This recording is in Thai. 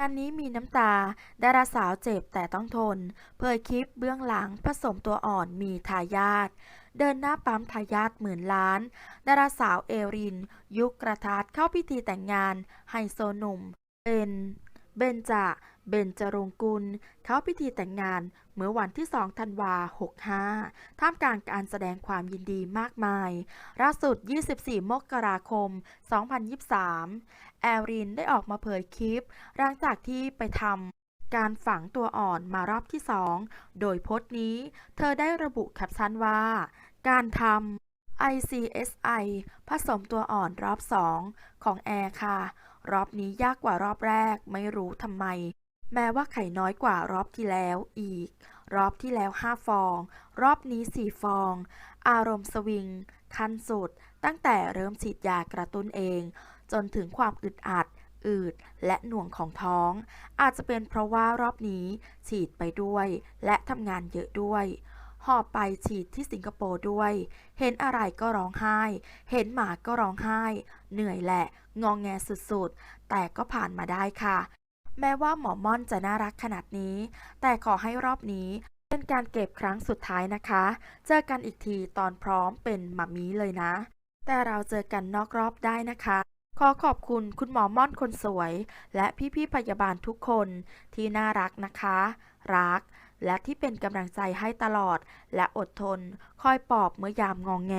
งานนี้มีน้ำตา ดาราสาวเจ็บแต่ต้องทน เผยคลิปเบื้องหลังผสมตัวอ่อนมีทายาท เดินหน้าปั๊มทายาทหมื่นล้าน ดาราสาวเอริน ยุคกระทัดเข้าพิธีแต่งงานไฮโซหนุ่ม เป็น เบนจาเบนจรงกุล เข้าพิธีแต่งงานเมื่อวันที่ 2 ธันวา 65 ท่ามกลางการแสดงความยินดีมากมายล่าสุด 24 มกราคม 2023 แอรินได้ออกมาเผยคลิป หลังจากที่ไปทำการฝังตัวอ่อนมารอบที่2โดยโพสต์นี้ เธอได้ระบุแคปชั่นว่า การทำ ICSI ผสมตัวอ่อนรอบ 2 ของแอร์ค่ะ รอบนี้ยากกว่ารอบแรกไม่รู้ทำไม แม้ว่าไข่น้อยกว่ารอบที่แล้วอีก รอบที่แล้ว 5 ฟอง รอบนี้ 4 ฟอง อารมณ์สวิง ขั้นสุด ตั้งแต่เริ่มฉีดยากระตุ้นเอง จนถึงความอึดอัด อืด และหน่วงของท้อง อาจจะเป็นเพราะว่ารอบนี้ฉีดไปด้วย และทำงานเยอะด้วย หอบไปฉีดที่สิงคโปร์ด้วย เห็นอะไรก็ร้องไห้ เห็นหมาก็ร้องไห้ เหนื่อยแหละ งองแงสุดๆ แต่ก็ผ่านมาได้ค่ะ แม้ว่าหมอม่อนจะน่ารักขนาดนี้ แต่ขอให้รอบนี้เป็นการเก็บครั้งสุดท้ายนะคะ เจอกันอีกทีตอนพร้อมเป็นหมามีเลยนะ แต่เราเจอกันนอกรอบได้นะคะ ขอขอบคุณคุณหมอม่อนคนสวย และพี่ๆพยาบาลทุกคนที่น่ารักนะคะ รัก และที่เป็นกำลังใจให้ตลอด และอดทน คอยปลอบเมื่อยามงองแง